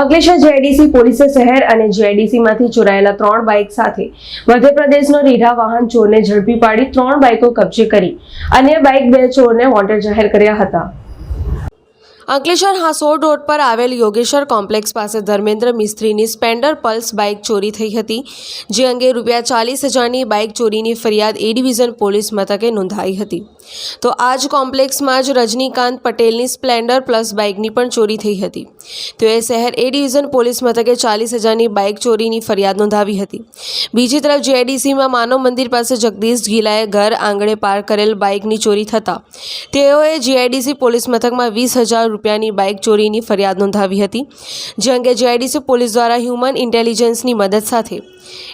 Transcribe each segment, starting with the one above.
Ankleshwar JDC પોલીસે શહેર અને જેડીસીમાંથી ચોરાયેલા ત્રણ બાઇક સાથે મધ્યપ્રદેશનો રીઢા વાહન ચોરને ઝડપી પાડી ત્રણ બાઇકો કબજે કરી. અન્ય બાઇક બે ચોરને વોન્ટેડ જાહેર કર્યા હતા. અંકલેશ્વર હાસોડ રોડ પર આવેલ યોગેશ્વર કોમ્પ્લેક્સ પાસે ધર્મેન્દ્ર મિસ્ત્રીની સ્પેન્ડર પલ્સ બાઇક ચોરી થઈ હતી, જે અંગે રૂપિયા ચાલીસ હજારની બાઇક ચોરીની ફરિયાદ એ ડિવિઝન પોલીસ મથકે નોંધાઈ હતી. તો આ જ કોમ્પ્લેક્સમાં જ રજનીકાંત પટેલની સ્પ્લેન્ડર પ્લસ બાઇકની પણ ચોરી થઈ હતી. તેઓએ શહેર એ ડિવિઝન પોલીસ મથકે ચાલીસ હજારની બાઇક ચોરીની ફરિયાદ નોંધાવી હતી. બીજી તરફ જેઆઈડીસીમાં માનવ મંદિર પાસે જગદીશ ગીલાએ ઘર આંગણે પાર્ક કરેલ બાઇકની ચોરી થતાં, તેઓએ જીઆઈડીસી પોલીસ મથકમાં વીસ હજાર રૂપિયાની બાઇક ચોરીની ફરિયાદ નોંધાવી હતી, જે અંગે જીઆઈડીસી પોલીસ દ્વારા હ્યુમન ઇન્ટેલિજન્સની મદદ સાથે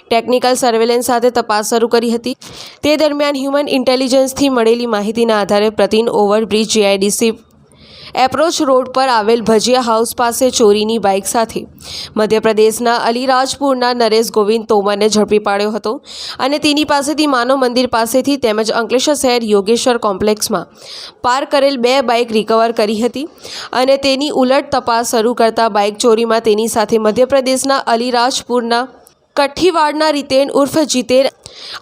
ટેકનિકલ સર્વેલન્સ સાથે તપાસ શરૂ કરી હતી. તે દરમિયાન હ્યુમન ઇન્ટેલિજન્સથી મળેલી માહિતીના આધારે પ્રતિન ઓવરબ્રિજ જીઆઈડીસી એપ્રોચ રોડ પર આવેલ ભજીયા હાઉસ પાસે ચોરીની બાઇક સાથે. મધ્યપ્રદેશના અલીરાજપુરના નરેશ ગોવિંદ તોમરને ઝડપી પાડ્યો હતો અને તેની પાસેથી માનવ મંદિર પાસેથી તેમજ અંકલેશ્વર શહેર યોગેશ્વર કોમ્પ્લેક્સમાં પાર્ક કરેલ બે બાઇક રિકવર કરી હતી અને તેની ઉલટ તપાસ શરૂ કરતા બાઇક ચોરીમાં તેની સાથે મધ્યપ્રદેશના અલીરાજપુરના કઠ્ઠીવાડના રીતેન ઉર્ફ જીતેન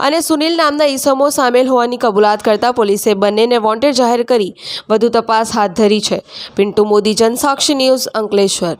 અને સુનિલ નામના ઈસમો સામેલ હોવાની કબૂલાત કરતા પોલીસે બંનેને વોન્ટેડ જાહેર કરી. વધુ તપાસ હાથ ધરી છે. પિન્ટુ મોદી, જનસાક્ષી ન્યૂઝ અંકલેશ્વર.